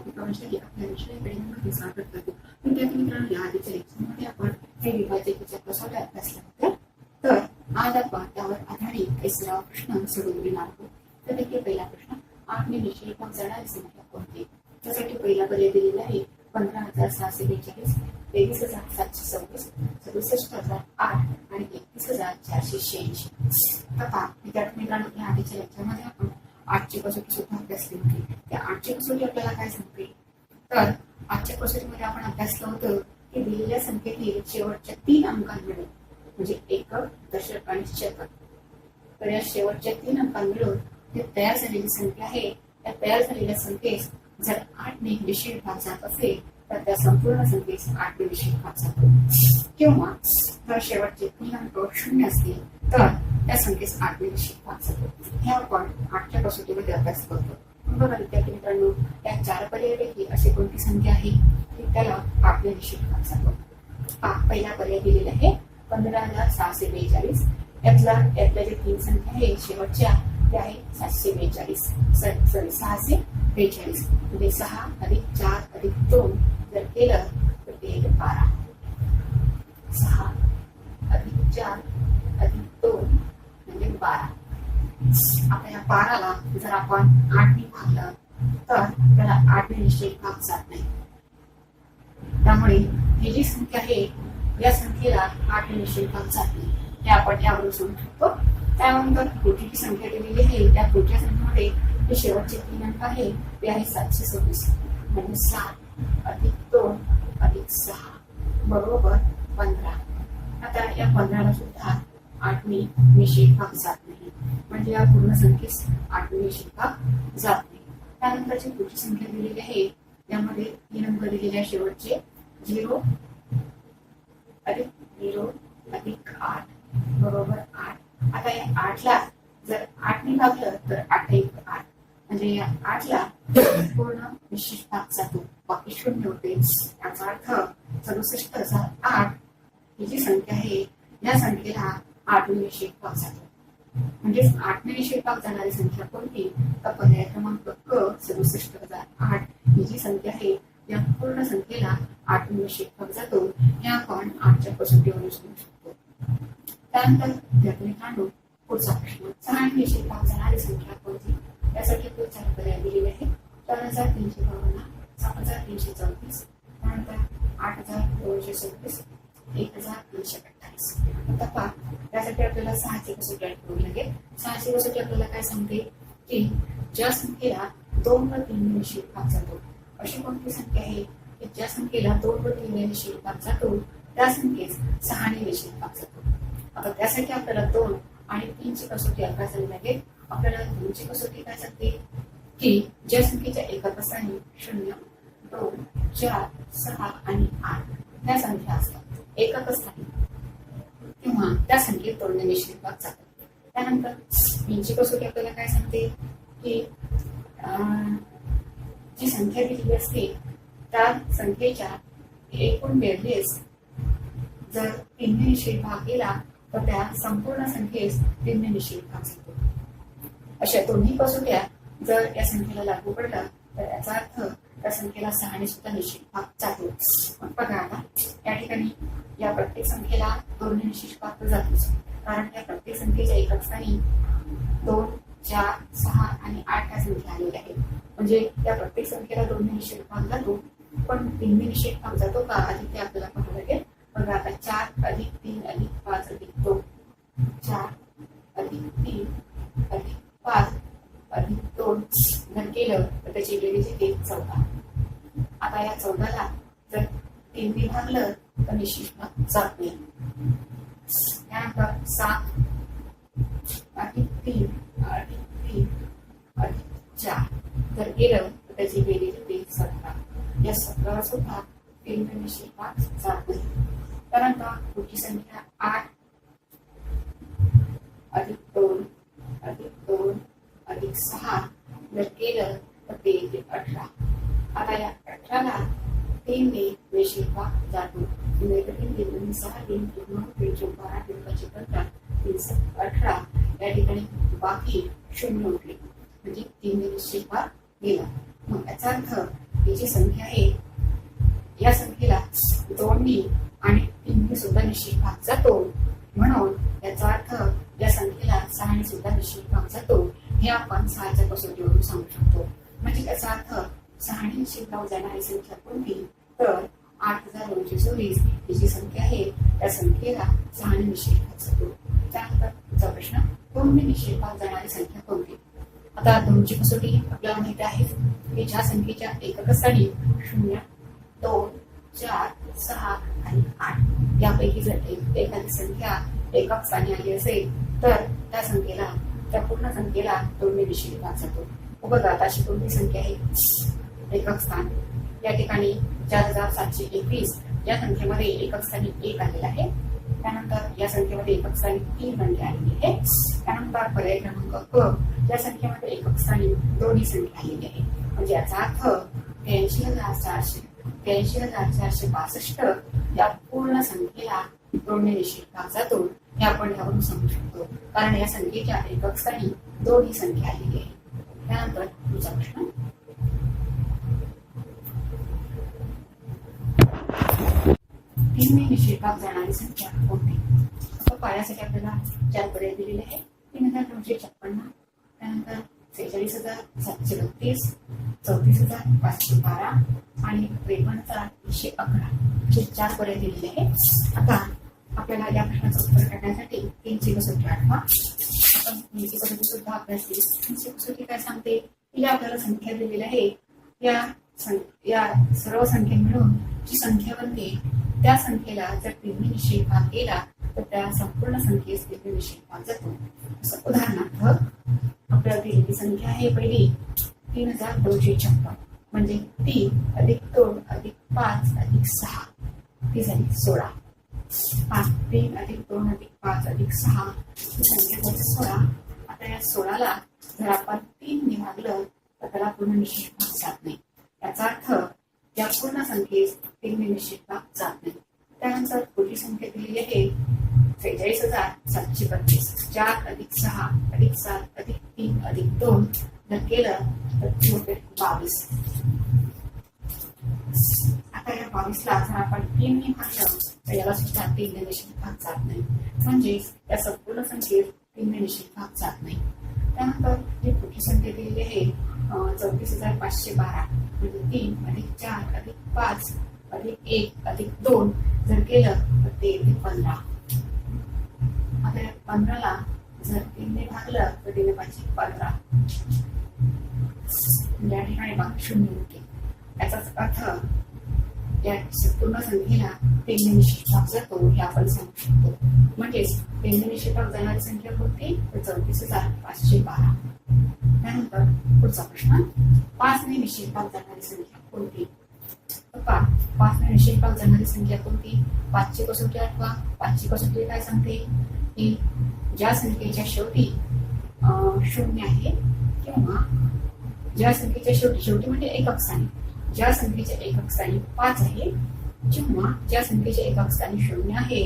आपल्या करतो विद्यार्थी मित्रांनो या आधीच्या लेक्चरमध्ये आपण हे तर आज आपण त्यावर आधारित काही सराव प्रश्न पहिला प्रश्न आठ संख्या कोणती त्यासाठी पहिला पर्याय दिलेला आहे पंधरा हजार सहाशे बेचाळीस तेवीस हजार सातशे सव्वीस सदुसष्ट हजार आठ आणि एकतीस हजार चारशे शहाऐंशी आता विद्यार्थी मित्रांनो या आधीच्या लेक्चरमध्ये आपण आठची कसोटी सुद्धा अभ्यासली होती त्या आठची कसोटी आपल्याला काय सांगते? तर आजच्या कसोटीमध्ये आपण अभ्यासलं होतं की दिलेल्या संख्येतील शेवटच्या तीन अंकांमिळून म्हणजे एकक दशक आणि शतक. तर या शेवटच्या तीन अंकांमिळून मिळून तयार झालेली संख्या आहे त्या तयार झालेल्या संख्येस जर आठने निश्चित भाग जात असेल तर त्या संपूर्ण संख्येस आठवे विषय भाग जातो किंवा जर शेवटचे तीन अंक शून्य असतील तर त्या संख्येस आठवे विषय भाग जातो हे आपण आठच्या कसोटीमध्ये अभ्यास करतो. बघा विद्यार्थी मित्रांनो या चार पर्यायापैकी अशी कोणती संख्या आहे? की त्याला आठने विषय भाग जातो पहिला पर्याय दिलेला आहे पंधरा हजार सहाशे बेचाळीस. यातला यातल्या जे तीन संख्या आहे शेवटच्या त्या आहे सातशे बेचाळीस. सॉरी सहाशे बेचाळीस. म्हणजे सहा अधिक चार अधिक दोन जर केलं तर ते येईल बारा. सहा अधिक चार अधिक दोन म्हणजे बारा. आता या बाराला जर आपण आठने भागलं तर त्याला आठने निश्चित भाग जात नाही. त्यामुळे ही जी संख्या आहे या संख्येला आठने निश्चित भाग जात नाही. हे आपण यावरून समजू शकतो. त्यानंतर कोटीची संख्या दिलेली आहे त्या कोटीच्या संख्येमध्ये जे शेवटचे तीन अंक आहे ते आहे सातशे सव्वीस. म्हणजे सात. अधिक दोन अधिक सहा बरोबर पंधरा. आता या पंधराला सुद्धा आठवी निश्चित भाग जात नाही. म्हणजे या पूर्ण संख्येस आठवी निश्चित भाग जात नाही. त्यानंतरची पुढची संख्या दिलेली आहे यामध्ये तीन अंक दिलेले आहे शेवटचे. झिरो अधिक झिरो अधिक आठ बरोबर आठ. आता या आठला जर आठने भागलं तर आठ एक आठ. म्हणजे या आठला पूर्ण विशेष भाग जातो. बाकी शून्य होते याचा अर्थ सदुसष्ट हजार आठ. ही जी संख्या आहे या संख्येला आठने विषयक भाग जातो म्हणजेच आठने विषयक भाग जाणारी संख्या कोणती? तर पर्याय क्रमांक क सदुसष्ट हजार आठ. ही जी संख्या आहे या पूर्ण संख्येला आठने विषयक भाग जातो. हे आपण आठच्या कसोटीवरून समजू शकतो. त्यानंतर दोनशे चौतीस आठ हजार दोनशे सव्वीस एक हजार तीनशे अठ्ठावीस आता पहा त्यासाठी आपल्याला सहाची कसोटी करावी लागेल. सहाशे कसोटी आपल्याला काय सांगते? की ज्या संख्येला दोन व तीन निश्चित भाग जातो अशी कोणती संख्या आहे? की ज्या संख्येला दोन व तीन निश्चित भाग जातो त्या संख्येस सहाने निश्चित भाग जातो. आता त्यासाठी आपल्याला दोन आणि तीनची कसोटी अभ्यासावी लागेल. आपल्याला दोनची कसोटी काय सांगते? की ज्या संख्येच्या एका स्थानी शून्य दोन चार सहा आणि आठ या संख्या असतात एकक स्थानी किंवा त्या संख्येत दोन निश्चित भाग जातात त्यानंतर तीनची कसोटी आपल्याला काय सांगते की जी संख्या दिलेली असते त्या संख्येच्या एकूण बेरजेस जर तिन्ही निश्चित भाग केला तर त्या संपूर्ण संख्येस तिन्ही निश्चित भाग जातो अशा दोन्ही कसोट्या जर या संख्येला लागू पडला तर याचा अर्थ त्या संख्येला सहाने सुद्धा निश्चित भाग जातो मग बघा आता या ठिकाणी या प्रत्येक संख्येला दोन्ही निश्चित भाग तर जातोच. कारण या प्रत्येक संख्येच्या एका स्थानी दोन चार सहा आणि आठ ह्या संख्या आलेल्या आहेत. म्हणजे त्या प्रत्येक संख्येला दोन्ही निश्चित भाग जातो. पण तीन निश्चित भाग जातो का? आधी ते आपल्याला पाहावं लागेल. बघा आता चार अधिक पाच अधिक दोन चार अधिक तीन अधिक पाच अधिक दोन जर केलं तर त्याची बेरीज येते चौदा आता या चौदाला जर तीन भागलं तर निश्चित भाग जात. त्यानंतर सात अधिक तीन अधिक तीन अधिक चार. जर केलं तर त्याची बेरीज येते सतरा. या सतराला सुद्धा तीन निश्चित भाग जात. त्यानंतर पुढची संख्या आठ. अधिक दोन अधिक दोन अधिक सहा. जर केलं तर ते अठरा. आता या अठराला तीनने निश्चित भाग जातो. म्हणजे तीन सहा तीन पूर्ण नऊ बारा तीन पंधरा अठरा या ठिकाणी बाकी शून्य उठले म्हणजे तीन निश्चित भाग गेला मग याचा अर्थ ही जी संख्या आहे या संख्येला दोन्ही आणि तीनने सुद्धा निश्चित भाग जातो म्हणून याचा अर्थ या संख्येला सहाने सुद्धा निश्चित भाग जातो हे आपण सहाच्या कसोटीवरून सांगू शकतो म्हणजे याचा अर्थ सहाने निश्चित भाग जाणारी संख्या कोणती तर आठ हजार दोनशे चोवीस ही जी संख्या आहे. त्या संख्येला सहाने निश्चित भाग जातो त्यानंतर पुढचा प्रश्न दोनने निश्चित जाणारी संख्या कोणती? आता दोनची कसोटी आपल्याला माहिती आहे. की ज्या संख्येच्या एककस्थानी शून्य दोन चार सहा आणि आठ यापैकी जर एखादी संख्या एकक स्थानी आली असेल तर त्या संख्येला त्या पूर्ण संख्येला दोनने निश्चित भाग जातो व बघा अशी कोणती संख्या आहे? एकक स्थान या ठिकाणी चार हजार सातशे एकवीस या संख्येमध्ये एकक स्थानी एक आलेला आहे. त्यानंतर या संख्येमध्ये एकक स्थानी तीन संख्या आलेली आहे. त्यानंतर पर्याय क्रमांक क या संख्येमध्ये एकक स्थानी दोन्ही संख्या आलेली आहे. म्हणजे याचा अर्थ त्र्याऐंशी हजार चारशे त्र्याऐंशी हजार चारशे बासष्ट या पूर्ण संख्येला दोन्ही निश्चित भाग जातो. हे आपण यावरून समजू शकतो. कारण या संख्येच्या एकक स्थानी दोन्ही संख्या आलेली आहे. त्यानंतर तुझा प्रश्न. तीन निश्चित भाग जाणारी संख्या होती. आता पाण्यासाठी आपल्याला चार पर्याय दिलेले आहे तीन हजार दोनशे छप्पन्न त्यानंतर सेहेचाळीस हजार सातशे बत्तीस चौतीस हजार पाचशे बारा आणि त्रेपन्न हजार तीनशे अकरा असे चार पर्याय दिलेले आहेत. आता आपल्याला या प्रश्नाचं उत्तर काढण्यासाठी तीन कसोटी आठवा. आपण तीनची सुद्धा अभ्यास केली. काय सांगते? की या आपल्याला संख्या दिलेल्या आहे या सं- या सर्व संख्या मिळून जी संख्या बनते त्या संख्येला जर तिन्ही निषेध भाग केला तर त्या संपूर्ण संख्येस तिन्ही निषेध भाग जातो उदाहरणार्थ आपल्याला दिलेली संख्या आहे पहिली तीन हजार दोनशे छप्पन. म्हणजे तीन अधिक दोन अधिक पाच अधिक सहा ती झाली सोळा. पाच तीन अधिक दोन अधिक पाच अधिक सहा ही संख्या सोळा. आता या सोळाला जर आपण तीन निभागलं तर त्याला पूर्ण निषेध भाग जात नाही. याचा अर्थ या पूर्ण संख्येस तीन निश्चित भाग जात नाही. त्यानंतर पुढची संख्या दिलेली आहे सेहेचाळीस हजार सातशे बत्तीस. चार अधिक सहा अधिक सात अधिक तीन अधिक दोन जर केलं तर ती होते बावीस. आता या बावीसला जर आपण तीनने भागलं तर याला सुद्धा तीनने निश्चित भाग जात नाही. म्हणजेच या संपूर्ण संख्येत तीन निश्चित भाग जात नाही. त्यानंतर जी पुढची संख्या दिलेली आहे चौतीस हजार पाचशे बारा. अधिक तीन अधिक चार अधिक पाच अधिक एक अधिक दोन जर केलं तर ते येते पंधरा. आता या पंधराला जर तीनने भागलं तर तीन पाहिजे पंधरा. या ठिकाणी भाग शून्य होते. याचाच अर्थ या पूर्ण संख्येला तीनने निश्चितभाग जातो हे आपण सांगू शकतो. म्हणजेच तीनने निश्चितभाग जाणारी संख्या कोणती? तर चौतीस हजार पाचशे बारा. त्यानंतर पुढचा प्रश्न पाचने निश्चित जाणारी संख्या कोणती पा पाचने निश्चित भाग जाणारी संख्या कोणती पाचची कसोटी आठवा पाचची कसोटी काय सांगते. की ज्या संख्येच्या शेवटी अं, शून्य आहे किंवा ज्या संख्येच्या शेवटी शेवटी म्हणजे एकक स्थानी ज्या संख्येच्या एकक स्थानी पाच आहे किंवा ज्या संख्येच्या एकक स्थानी शून्य आहे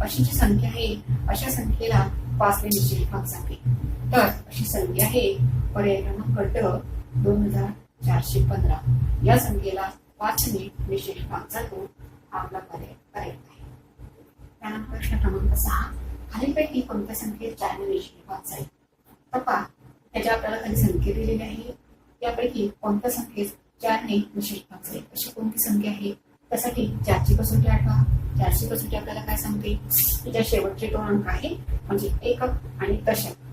अशी जी संख्या आहे अशा संख्येला पाचने निश्चित भाग जाते तर अशी संख्या आहे. पर्याय क्रमांक ड दोन हजार चारशे पंधरा. या संख्येला वाचने निश्चित भाग हा आपला पर्याय करायचा आहे. त्यानंतर प्रश्न क्रमांक सहा. खालीलपैकी कोणत्या संख्येत चारने निश्चित वाचाय तपा त्याच्या आपल्याला काही संख्या दिलेली आहे. यापैकी कोणत्या संख्येत चारने निश्चित वाचाय अशी कोणती संख्या आहे? त्यासाठी चारची कसोटी आठवा. चारशे कसोटी आपल्याला काय सांगते? तिच्या शेवटचे दोन अंक आहे म्हणजे एकक आणि दशक.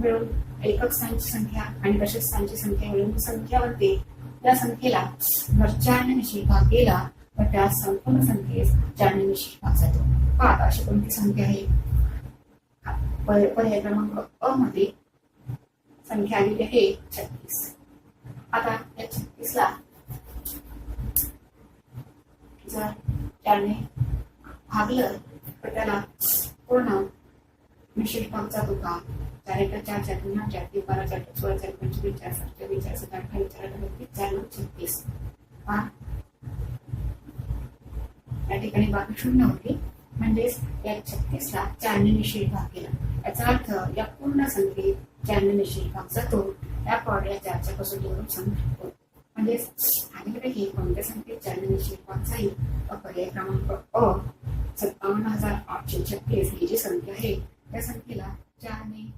मिळून एकक स्थानची संख्या आणि दशक स्थानची संख्या मिळून संख्या होते. त्या संख्येला जर भाग केला तर त्या संपूर्ण संख्येस चारने भाग जातो. पाच अशी कोणती संख्या आहे? पर्याय पर्याय क्रमांक अ मध्ये संख्या आलेली आहे छत्तीस. आता या छत्तीसला जर त्याने भागलं तर त्याला पूर्ण निश्चित भाग जातो का? कार्यक्रम चार चार पुन्हा चार तीन बारा चार चार सोळा चार पंचवीस चार सत्तावीस चार सत्तर अठ्ठावीस चार अठ्ठावीस बत्तीस चार नऊ छत्तीस. हा? या ठिकाणी बाकी शून्य होती. म्हणजेच या छत्तीसला चारने निश्चित भाग केला. याचा अर्थ या पूर्ण संख्येत चारने निश्चित भाग जातो या आपण या चारच्या कसोटीवरून सांगू शकतो म्हणजेच खालीलपैकी कोणत्या संख्येत चारने चार निश्चित पाचही पर्याय क्रमांक अ सत्तावन्न हजार आठशे छत्तीस ही जी संख्या आहे त्या संख्येला चारने